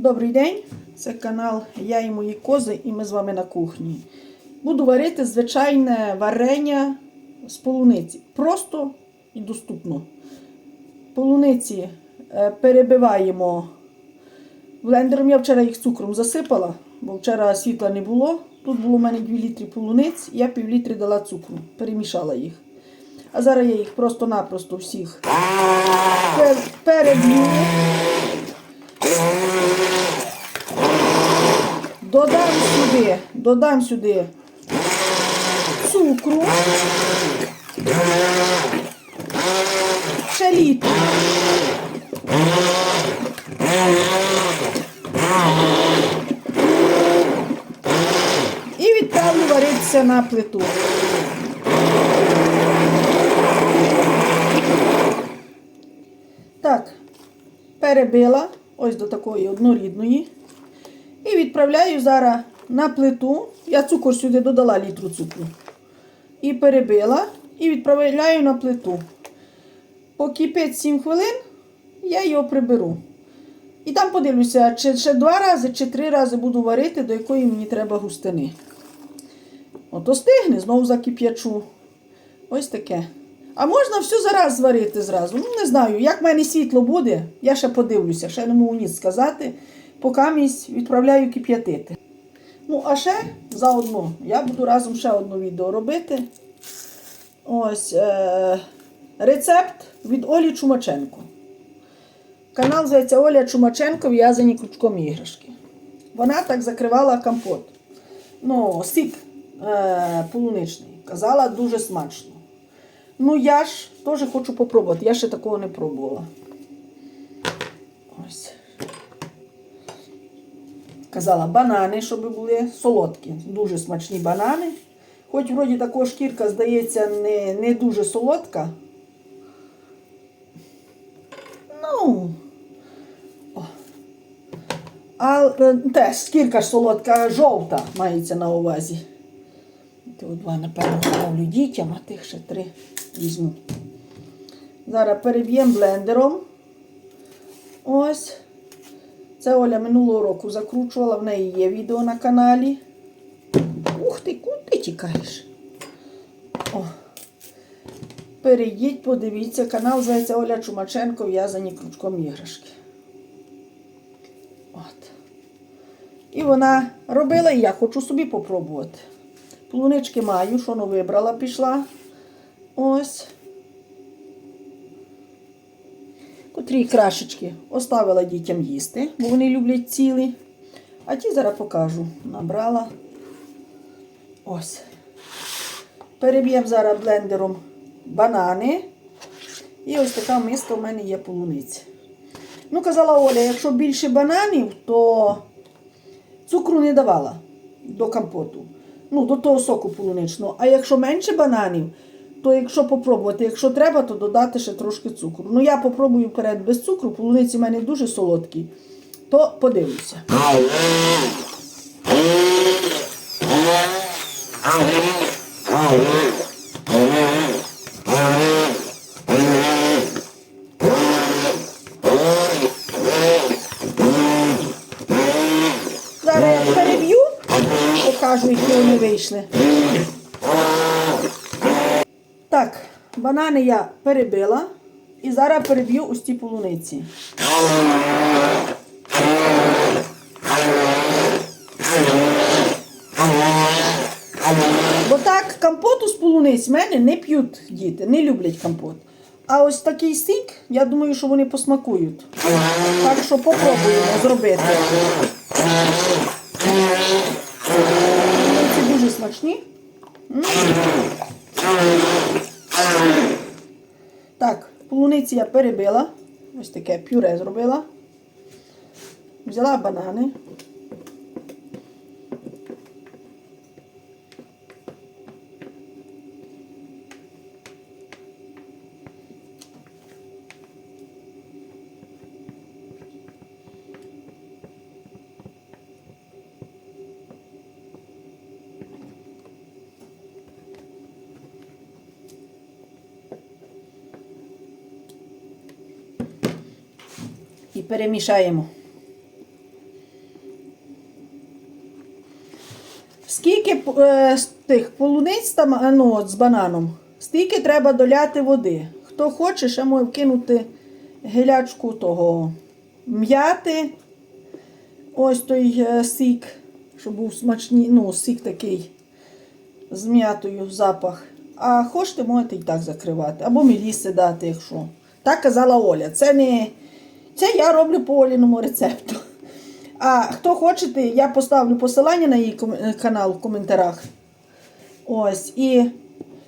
Добрий день! Це канал Я і мої кози, і ми з вами на кухні. Буду варити звичайне варення з полуниці. Просто і доступно. Полуниці е, перебиваємо блендером. Я вчора їх цукром засипала, бо вчора світла не було. Тут було у мене 2 літри полуниць, я пів літри дала цукру, перемішала їх. А зараз я їх просто-напросто всіх пер- переб'ю. Додам сюди, додам сюди цукру. Літру. І відправлю варитися на плиту. Так, перебила ось до такої однорідної. І відправляю зараз на плиту. Я цукор сюди додала літру цукру. І перебила. І відправляю на плиту. Покипить 7 хвилин, я його приберу. І там подивлюся, чи ще два рази, чи три рази буду варити, до якої мені треба густини. От остигне, знову закип'ячу. Ось таке. А можна все зараз зварити зразу. Ну, не знаю, як в мене світло буде, я ще подивлюся, ще не можу ніц сказати. Поки місць відправляю кип'ятити. Ну, а ще заодно я буду разом ще одне відео робити. Ось е- рецепт від Олі Чумаченко. Канал зветься Оля Чумаченко в'язані крючком іграшки. Вона так закривала компот. Ну, сік е- полуничний. Казала дуже смачно. Ну, я ж теж хочу попробувати. Я ще такого не пробувала. Ось. Казала, банани, щоб були солодкі. Дуже смачні банани. Хоч вроді також шкірка, здається, не, не дуже солодка. Ну. А е, теж шкірка ж солодка, жовта мається на увазі. Тут два, напевно, ставлю дітям, а тих ще три візьму. Зараз переб'ємо блендером. Ось. Це Оля минулого року закручувала, в неї є відео на каналі. Ух ти, куди тікаєш? О. Перейдіть, подивіться, канал зветься Оля Чумаченко в'язані крючком іграшки. От. І вона робила, і я хочу собі попробувати. Полунички маю, що вибрала, пішла. Ось. Котрі крашечки оставила дітям їсти, бо вони люблять цілі. А ті зараз покажу. Набрала. Ось. Переб'ємо зараз блендером банани. І ось така миска в мене є полуниці. Ну, казала Оля, якщо більше бананів, то цукру не давала до компоту. Ну, до того соку полуничного. А якщо менше бананів, то якщо попробувати, якщо треба, то додати ще трошки цукру. Ну, я попробую вперед без цукру, полуниці в мене дуже солодкі, то подивлюся. Зараз я переб'ю, покажу, які вони вийшли. Так, банани я перебила і зараз переб'ю ось ці полуниці. Бо так компоту з полуниць в мене не п'ють діти, не люблять компот. А ось такий сік, я думаю, що вони посмакують. Так що попробуємо зробити. Полуниці дуже смачні. М. Так, полуниці я перебила. Ось таке пюре зробила. Взяла банани. перемішаємо. Скільки е, з тих полуниць там, е, ну, от, з бананом, стільки треба доляти води. Хто хоче, ще може вкинути гелячку того м'яти. Ось той е, сік, щоб був смачний, ну, сік такий з м'ятою запах. А хочете, можете і так закривати. Або міліси дати, якщо. Так казала Оля. Це не це я роблю по Оліному рецепту. А хто хочете, я поставлю посилання на її е, канал в коментарях. Ось. І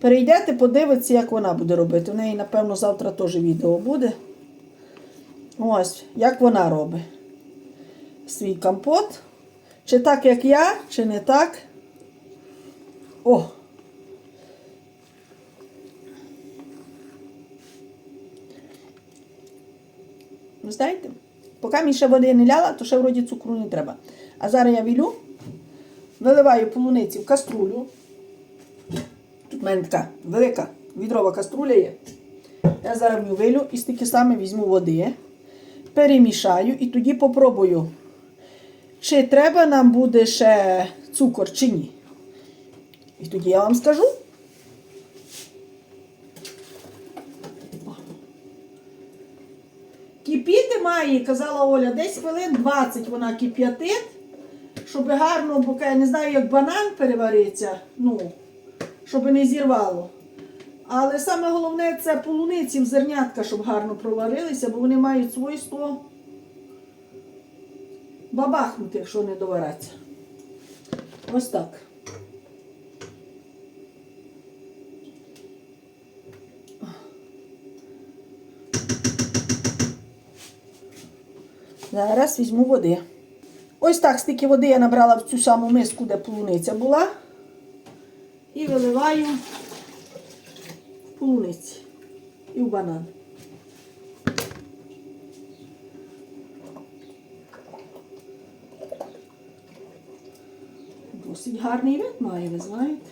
перейдете, подивитися, як вона буде робити. У неї, напевно, завтра теж відео буде. Ось, як вона робить свій компот. Чи так, як я, чи не так. О! Ви знаєте, поки мені ще води не ляла, то ще вроді цукру не треба. А зараз я вілю, виливаю полуниці в каструлю. Тут в мене така велика відрова каструля є. Я зараз в вилю і стільки саме візьму води, перемішаю і тоді попробую, чи треба нам буде ще цукор, чи ні. І тоді я вам скажу. Кипіти має, казала Оля, десь хвилин 20 вона кип'ятить, щоб гарно, бо я не знаю, як банан перевариться, ну, щоб не зірвало. Але саме головне це полуниці в зернятка, щоб гарно проварилися, бо вони мають свойство бабахнути, якщо не доваряться. Ось так. Зараз візьму води. Ось так стільки води я набрала в цю саму миску, де полуниця була. І виливаю в полуниці і в банан. Досить гарний вид має, ви знаєте.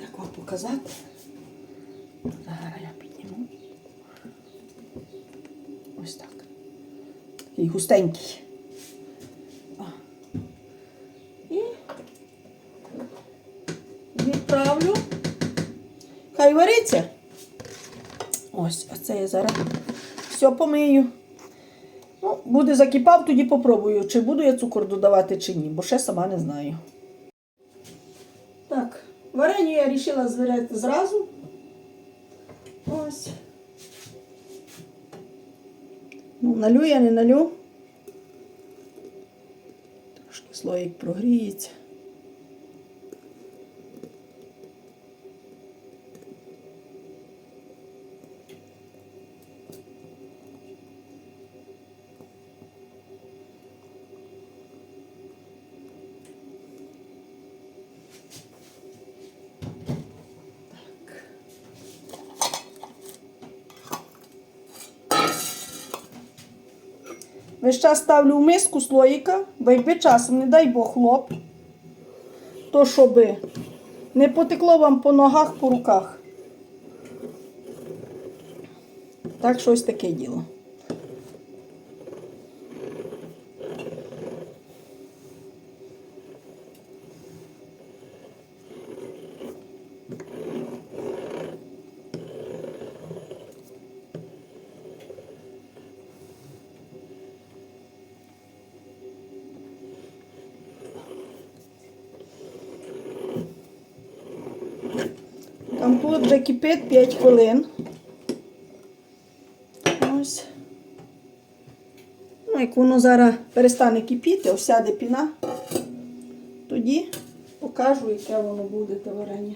Як вам показати? Зараз я підніму. Ось так. Такий густенький. І відправлю. Хай вариться. Ось, а це я зараз все помию. Ну, буде закипав, тоді попробую, чи буду я цукор додавати, чи ні, бо ще сама не знаю. Так, вареню я вирішила зварити зразу. Ось. Ну, налю я не налю. Трошки слоїк прогріється. Весь час ставлю в миску слоїка, бо якби часом, не дай Бог, хлоп, то щоби не потекло вам по ногах, по руках. Так що ось таке діло. Компот вже кипить 5 хвилин. Ось. Ну, як воно зараз перестане кипіти, осяде піна, тоді покажу, яке воно буде те варення.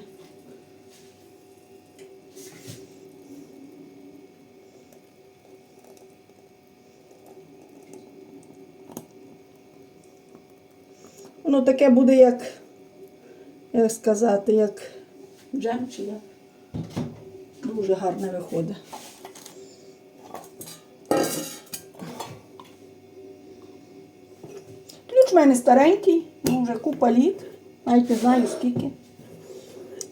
Воно таке буде, як, як сказати, як джем чи як. Дуже гарне виходить. Ключ в мене старенький, ну вже купа літ, навіть не знаю скільки.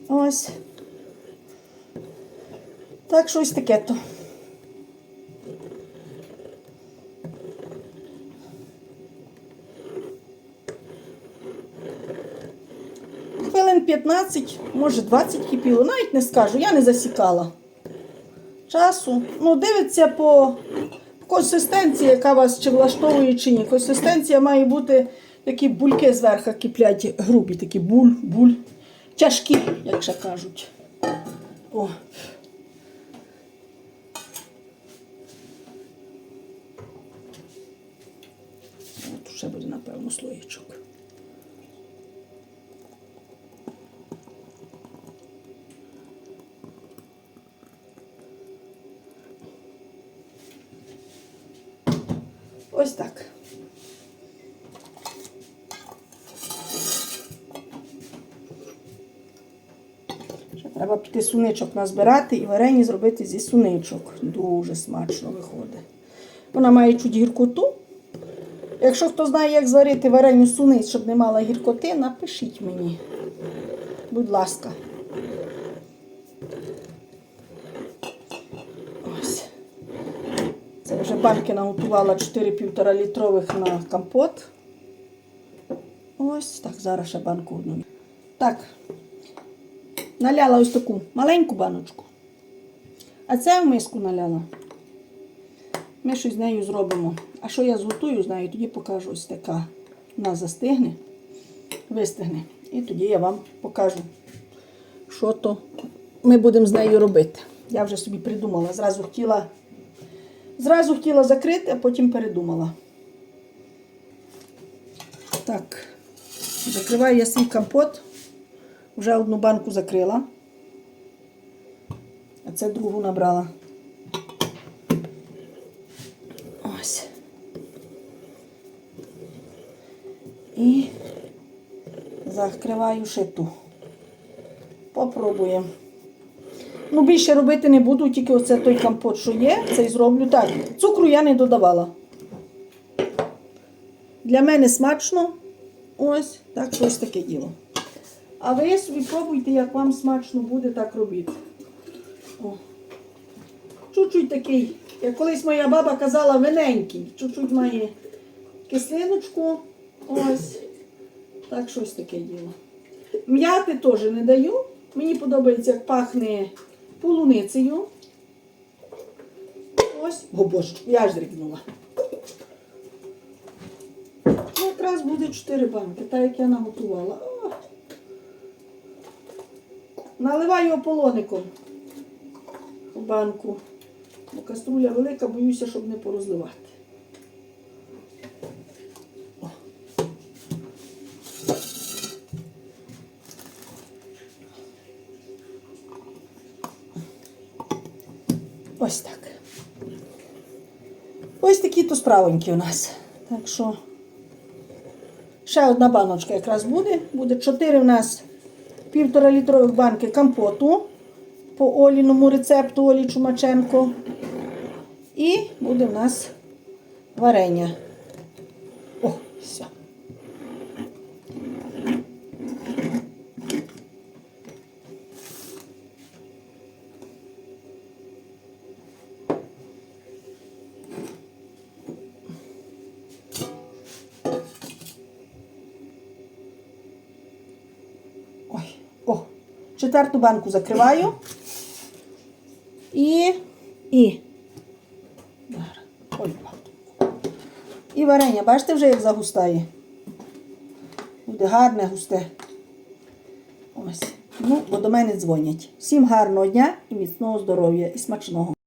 Ось. Так, щось таке то. хвилин 15, може 20 кипіло, навіть не скажу, я не засікала часу. Ну, дивиться по консистенції, яка вас чи влаштовує, чи ні. Консистенція має бути такі бульки зверху киплять, грубі, такі буль, буль. Тяжкі, як ще кажуть. О. От ще буде, напевно, слоєчок. Ось так. Треба піти суничок назбирати і варені зробити зі суничок. Дуже смачно виходить. Вона має чуть гіркоту. Якщо хто знає, як зварити вареню суниць, щоб не мала гіркоти, напишіть мені. Будь ласка. Ось. Це вже банки наготувала 4,5 літрових на компот. Ось так, зараз ще банку одну. Так, наляла ось таку маленьку баночку. А це в миску наляла. Ми щось з нею зробимо. А що я зготую з нею, тоді покажу ось така. Вона застигне, вистигне. І тоді я вам покажу, що то ми будемо з нею робити. Я вже собі придумала. Зразу хотіла, зразу хотіла закрити, а потім передумала. Так, закриваю я свій компот. Вже одну банку закрила. А це другу набрала. Ось. І закриваю шиту. Попробуємо. Ну, більше робити не буду, тільки оце той компот, що є, цей зроблю. Так, цукру я не додавала. Для мене смачно. Ось, так що ось таке діло. А ви собі пробуйте, як вам смачно буде, так робіть. О. Чуть-чуть такий, як колись моя баба казала, виненький. Чуть-чуть має кислиночку. Ось. Так, щось таке діло. М'яти теж не даю. Мені подобається, як пахне полуницею. Ось, о боже, я ж дрігнула. Ну, якраз буде 4 банки, так як я наготувала. Наливаю ополоником в банку. Бо каструля велика, боюся, щоб не порозливати. Справоньки у нас. Так що ще одна баночка якраз буде. Буде 4 у нас півтора літрових банки компоту по Оліному рецепту Олі Чумаченко. І буде в нас варення. О, все. Четверту банку закриваю. І. І. І варення, бачите вже, як загустає. Буде гарне, густе. Ось. Ну, бо до мене дзвонять. Всім гарного дня і міцного здоров'я і смачного.